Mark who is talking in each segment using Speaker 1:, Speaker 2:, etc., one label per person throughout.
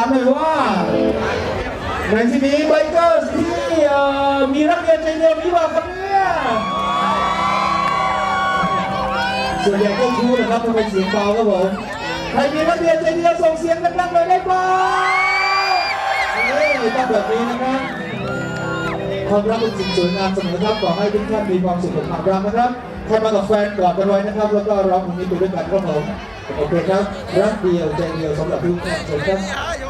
Speaker 1: ามเลยว่าในที่นี้ไบเกอร์ที่มีนักเรียนใจเดียวมีเปล่าครับเนี่ยส่วนใหญ่ก็ชู้นะครับทำไมเสียงเบาครับผมใครมีนักเรียนใจเดียวส่งเสียงดังๆเลยได้เปล่าเฮ้ยต้องแบบนี้นะครับความรักเป็นสิ่งสวยงามเสมอครับขอให้ทุกท่านมีความสุขกับความรักนะครับใครมากับแฟนกอดกันไว้นะครับ แล้วก็ร้องเพลงนี้ไปด้วยกันครับผมโอเคครับรักเดียวใจเดียวสำหรับทุกท่านเชิญครับ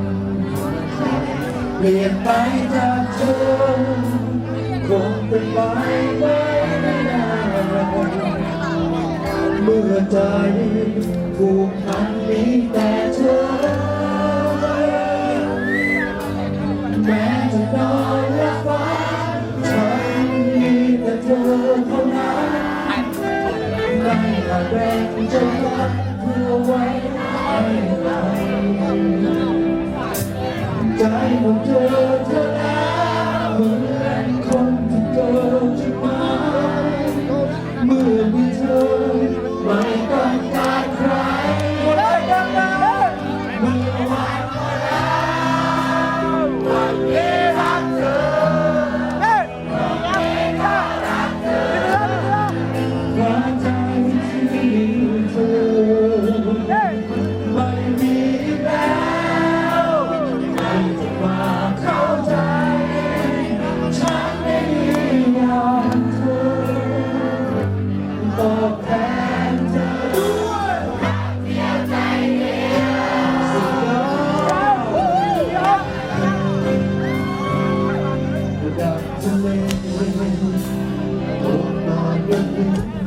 Speaker 1: เปลี่ยนไปจากเธอคงเป็นไปไม่ได้เมื่อใจผูกพันมีแต่เธอ แม้จะนอนและฝันฉันมีแต่เธอเท่านั้นไม่อาจแบ่งใจรักเพื่อไว้ ใจของเธอเธอแล้ว Thank you.